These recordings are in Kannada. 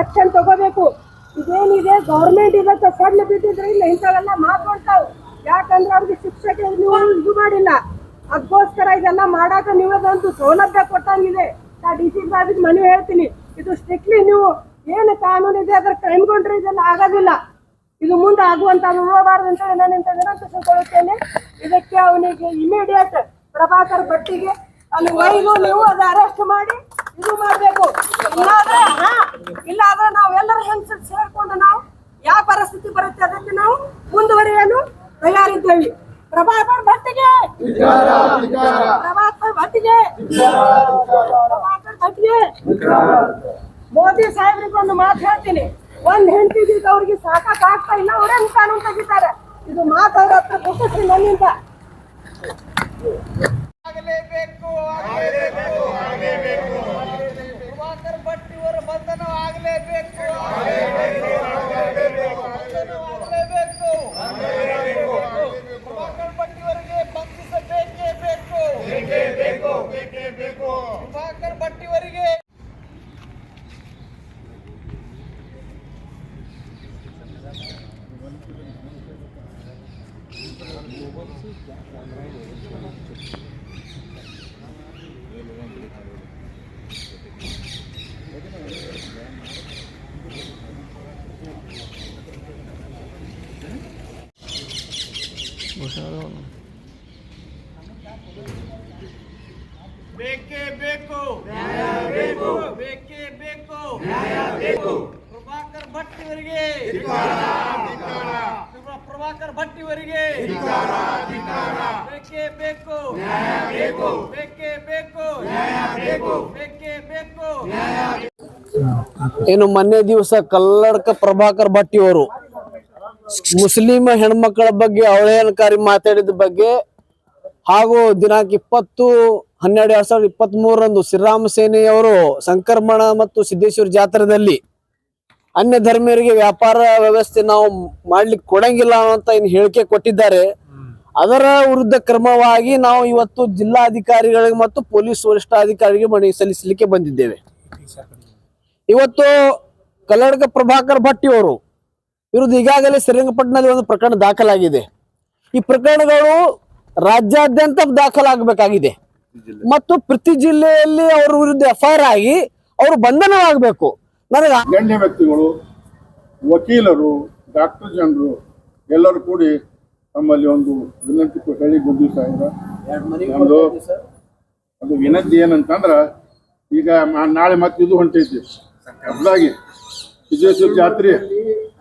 ಆಕ್ಷನ್ ತಗೋಬೇಕು. ಇದೇನಿದೆ? ಗೌರ್ಮೆಂಟ್ ಇದಕ್ಕೆ ಸಣ್ಣ ಬಿದ್ದಿದ್ರೆ ಇಲ್ಲ ಇಂಥವೆಲ್ಲ ಮಾಡ್ಕೊಳ್ತಾವ್. ಯಾಕಂದ್ರೆ ಅವ್ರಿಗೆ ಶಿಕ್ಷಕ ನೀವು ಇದು ಮಾಡಿಲ್ಲ. ಅದಕ್ಕೋಸ್ಕರ ಇದೆಲ್ಲ ಮಾಡಾಕ ನೀವದೊಂದು ಸೌಲಭ್ಯ ಕೊಟ್ಟಂಗಿದೆ. ನಾ ಡಿ ಸಿ ಸಾಹೇಬ್ ಮನೆ ಹೇಳ್ತೀನಿ. ಇದು ಸ್ಟ್ರಿಕ್ಟ್ಲಿ ನೀವು ಏನು ಕಾನೂನು ಇದೆ, ಅದ್ರ ಕ್ರೈಮ್ಗೊಂಡ್ರೆ ಇದೆಲ್ಲ ಆಗೋದಿಲ್ಲ. ಇದು ಮುಂದೆ ಆಗುವಂತ ನೋಡಬಾರ್ದು ಅಂತ ನಾನು ಇಂಥ ವಿನಂತಿ ತಿಳ್ಕೊಳ್ಳುತ್ತೇನೆ ಇದಕ್ಕೆ ಅವನಿಗೆ ಇಮಿಡಿಯೇಟ್ ಪ್ರಭಾಕರ್ ಭಟ್ಟಿಗೆ ಅಲ್ಲಿ ವೈಗೂ ನೀವು ಅದು ಅರೆಸ್ಟ್ ಮಾಡಿ. ಇದು ಮಾಡಬೇಕು. ಇಲ್ಲಾದ್ರೆ ಹಾ ಇಲ್ಲಾದ್ರೆ ನಾವೆಲ್ಲರೂ ಹೆಂಗಸರು ಸೇರ್ಕೊಂಡು ನಾವು ಯಾವ ಪರಿಸ್ಥಿತಿ ಬರುತ್ತೆ ಅದಕ್ಕೆ ನಾವು ಮುಂದುವರಿಯಲು ತಯಾರಿದ್ದೇವೆ. ಪ್ರಭಾಕರ್ ಭಟ್ಟಿಗೆ. ಪ್ರಭಾಕರ್ ಭಟ್ಟಿಗೆ. ಪ್ರಭಾಕರ್ ಭಟ್ಟಿಗೆ. ಮೋದಿ ಸಾಹೇಬ್ರಿಗೆ ಒಂದು ಮಾತು ಹೇಳ್ತೀನಿ. ಒಂದ್ ಹೆಂಡತಿ ಅವ್ರಿಗೆ ಸಾಕಾಕ್ ಆಗ್ತಾ ಇಲ್ಲ ಅವ್ರೇನ್ ಕಾನೂನು ತೆಗಿತಾರೆ. ಇದು ಮಾತು ಅವ್ರ ಹತ್ರ ಕೊಟ್ಟಿಸಿ ನನ್ನಿಂದ ಆಗಲೇಬೇಕು ಆಗಲೇಬೇಕು ಆಗಲೇಬೇಕು ಪ್ರಭಾಕರ್ ಭಟ್ಟಿಯವರ ಬಂಧನ ಆಗಲೇಬೇಕು ಬಂಧನವಾಗಲೇಬೇಕು ಪ್ರಭಾಕರ್ ಭಟ್ಟಿಯವರಿಗೆ ಬಂಧಿಸಬೇಕೇ ಬೇಕು ಪ್ರಭಾಕರ್ ಭಟ್ಟಿಯವರಿಗೆ ಬೇಕೇ ಬೇಕು. ನ್ಯಾಯ ಬೇಕು ಬೇಕೇ. ಬೇಕು ನ್ಯಾಯ ಬೇಕು. ಪ್ರಭಾಕರ್ ಭಟ್ಟಿಯವರಿಗೆ ಪ್ರಭಾಕರ್ ಭಟ್ಟಿಯವರಿಗೆ ಬೇಕೇ ಬೇಕು ಬೇಕು. ಬೇಕೇ ಬೇಕು. ಬೇಕೇ ಬೇಕು. ಏನು ಮೊನ್ನೆ ದಿವಸ ಕಲ್ಲಡ್ಕ ಪ್ರಭಾಕರ್ ಭಟ್ ಇವರು ಮುಸ್ಲಿಂ ಹೆಣ್ಮಕ್ಕಳ ಬಗ್ಗೆ ಅವಳೇನಕಾರಿ ಮಾತಾಡಿದ ಬಗ್ಗೆ ಹಾಗೂ ದಿನಾಂಕ ಇಪ್ಪತ್ತು ಹನ್ನೆರಡು ಎರಡ್ ಸಾವಿರದ ಇಪ್ಪತ್ತ್ ಮೂರರಂದು ಶ್ರೀರಾಮ ಸೇನೆಯವರು ಸಂಕ್ರಮಣ ಮತ್ತು ಸಿದ್ದೇಶ್ವರ ಜಾತ್ರೆಯಲ್ಲಿ ಅನ್ಯ ಧರ್ಮೀಯರಿಗೆ ವ್ಯಾಪಾರ ವ್ಯವಸ್ಥೆ ನಾವು ಮಾಡ್ಲಿಕ್ಕೆ ಕೊಡಂಗಿಲ್ಲ ಅಂತ ಏನು ಹೇಳಿಕೆ ಕೊಟ್ಟಿದ್ದಾರೆ. ಅದರ ವಿರುದ್ಧ ಕ್ರಮವಾಗಿ ನಾವು ಇವತ್ತು ಜಿಲ್ಲಾಧಿಕಾರಿಗಳಿಗೆ ಮತ್ತು ಪೊಲೀಸ್ ವರಿಷ್ಠಾಧಿಕಾರಿಗೆ ಮನವಿ ಸಲ್ಲಿಸಲಿಕ್ಕೆ ಬಂದಿದ್ದೇವೆ. ಇವತ್ತು ಕಲ್ಲಡಕ ಪ್ರಭಾಕರ್ ಭಟ್ಟಿ ಅವರು ವಿರುದ್ಧ ಈಗಾಗಲೇ ಶ್ರೀರಂಗಪಟ್ಟಣದಲ್ಲಿ ಒಂದು ಪ್ರಕರಣ ದಾಖಲಾಗಿದೆ. ಈ ಪ್ರಕರಣಗಳು ರಾಜ್ಯಾದ್ಯಂತ ದಾಖಲಾಗಬೇಕಾಗಿದೆ. ಮತ್ತು ಪ್ರತಿ ಜಿಲ್ಲೆಯಲ್ಲಿ ಅವರ ವಿರುದ್ಧ ಎಫ್ ಆಗಿ ಅವರು ಬಂಧನವಾಗಬೇಕು. ನನಗೆ ಗಣ್ಯ ವ್ಯಕ್ತಿಗಳು ವಕೀಲರು ಡಾಕ್ಟರ್ ಜನರು ಎಲ್ಲರೂ ಕೂಡಿ ನಮ್ಮಲ್ಲಿ ಒಂದು ವಿನಂತಿ ಹೇಳಿ ಬಂದಿವಿ ಸಾಹೇಬ್ರ ಅದು ವಿನಂತಿ ಏನಂತಂದ್ರ ಈಗ ಮಾ- ನಾಳೆ ಮತ್ತೆ ಇದು ಹೊಂಟೈತಿ. ಹೊಸದಾಗಿ ಸಿದ್ದೇಶ್ವರ ಜಾತ್ರೆ.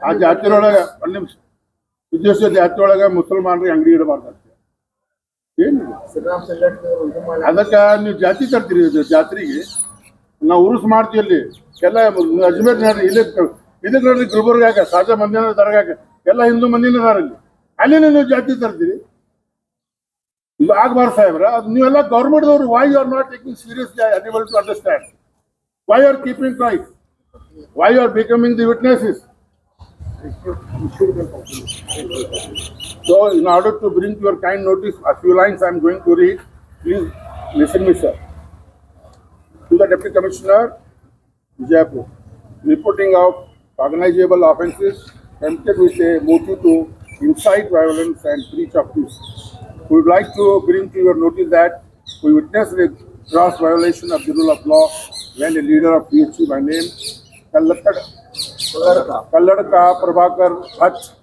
ಆ ಜಾತ್ರೆ ಒಳಗ ಒಂದ್ ನಿಮಿಷ. ಸಿದ್ದೇಶ್ವರ ಜಾತ್ರೆ ಒಳಗ ಮುಸಲ್ಮಾನರಿಗೆ ಅಂಗಡಿ ಇಡಬಾರ್ದು ಏನು ಅದಕ್ಕ ನೀವು ಜಾತಿ ತರ್ತೀರಿ ಜಾತ್ರೆಗೆ. ನಾವು ಉರುಸ್ ಮಾಡ್ತೀವಿ ಅಲ್ಲಿ. ಎಲ್ಲ ಅಜ್ಮೇರ್ ಇಲ್ಲಿ ಇದಕ್ಕೆ ನೋಡ್ರಿ ಗುಲ್ಬರ್ಗಾಗ ಸಾಜಾ ಮಂದಿನ ದರ್ಗಾಗ ಎಲ್ಲ ಹಿಂದೂ ಮಂದಿನ ಅಲ್ಲಿ. ಅಲ್ಲಿನ ನೀವು ಜಾತಿ ತರ್ತೀರಿ. ಆಗ್ಬಾರ್ದು ಸಾಹೇಬ್ರ. ಅದು ನೀವೆಲ್ಲ ಗೌರ್ಮೆಂಟ್ದವ್ರು why you are not taking seriously unable to understand why are keeping quiet why are becoming the witnesses So, in order to bring your kind notice notice, a lines I am going to read read, please listen sir. To the Deputy Commissioner, Vijayapur, reporting of cognizable offences committed with a motive to incite violence and breach of peace. We would like to bring to your notice that we witnessed a gross violation of the rule of law when a leader of PHC by name Kalladka Prabhakar Bhatt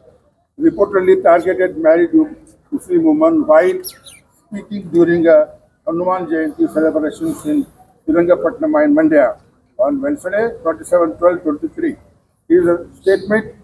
reportedly targeted married Muslim woman while speaking during a Hanuman Jayanti celebrations in Tilangapatnam and Mandya on Wednesday, 27 12 23. Here is a statement